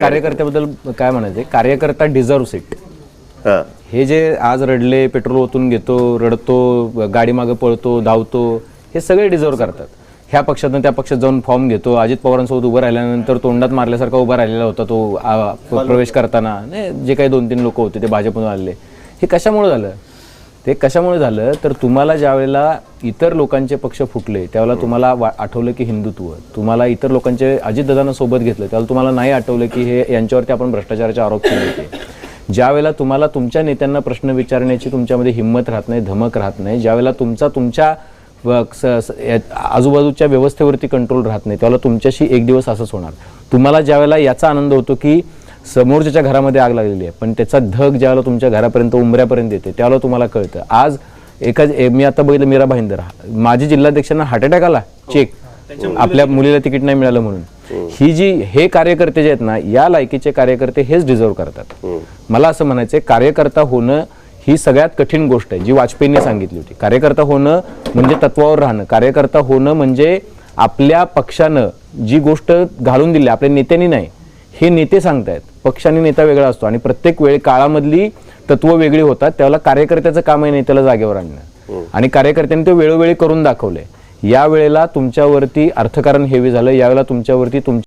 कार्यकर्त्याबद्दल काय म्हणायचं कार्यकर्ता डिझर्व सीट हा. हे जे आज रडले पेट्रोल ओतून घेतो रडतो गाडी मागे पळतो धावतो हे सगळे डिझर्व करतात. ह्या पक्षातून त्या पक्षात जाऊन फॉर्म घेतो. अजित पवारांसोबत उभं राहिल्यानंतर तोंडात मारल्यासारखा उभा राहिलेला होता तो आ, प- प्रवेश करताना. नाही जे काही दोन तीन लोक होते ते भाजपमधून आलेले. हे कशामुळे झालं? ते कशामुळे झालं? तर तुम्हाला ज्यावेळेला इतर लोकांचे पक्ष फुटले त्यावेळेला तुम्हाला वा- आठवलं की हिंदुत्व. तुम्हाला इतर लोकांचे अजितदादांना सोबत घेतलं त्यावेळेला तुम्हाला नाही आठवलं की हे यांच्यावरती आपण भ्रष्टाचाराचे आरोप केले होते. ज्यावेळेला तुम्हाला तुमच्या नेत्यांना प्रश्न विचारण्याची तुमच्यामध्ये हिंमत राहत नाही धमक राहत नाही ज्यावेळेला तुमचा तुमच्या आजूबाजूच्या व्यवस्थेवरती कंट्रोल राहत नाही त्यावेळेला तुमच्याशी एक दिवस असंच होणार. तुम्हाला ज्यावेळेला याचा आनंद होतो की समोरच्या घरामध्ये आग लागलेली आहे पण त्याचा धग ज्यावेळेला तुमच्या घरापर्यंत उमऱ्यापर्यंत येते त्यावेळेला तुम्हाला कळतं. आज एका ए- मी आता बघितलं मीरा भाईंदर. माजी जिल्हाध्यक्षांना हार्ट अटॅक आला. चेक आपल्या मुलीला तिकीट नाही मिळालं म्हणून. ही. जी हे कार्यकर्ते जे आहेत ना या लायकीचे कार्यकर्ते हेच डिझर्व करतात. मला असं म्हणायचं कार्यकर्ता होणं ही सगळ्यात कठीण गोष्ट आहे जी वाजपेयींनी सांगितली होती. कार्यकर्ता होणं म्हणजे तत्वावर राहणं. कार्यकर्ता होणं म्हणजे आपल्या पक्षानं जी गोष्ट घालून दिली आपल्या नेत्यांनी नाही हे नेते सांगतायत. पक्ष आणि नेता वेगळा असतो. आणि प्रत्येक वेळी काळामधली तत्व वेगळी होतात. त्यावेळेला कार्यकर्त्याचं काम आहे नेत्याला जागेवर आणणं. आणि कार्यकर्त्यांनी ते वेळोवेळी करून दाखवलंय. या वेळेला तुमच्यावरती अर्थकारण हेवी झालं. यावेळेला तुमच्यावरती तुमच्या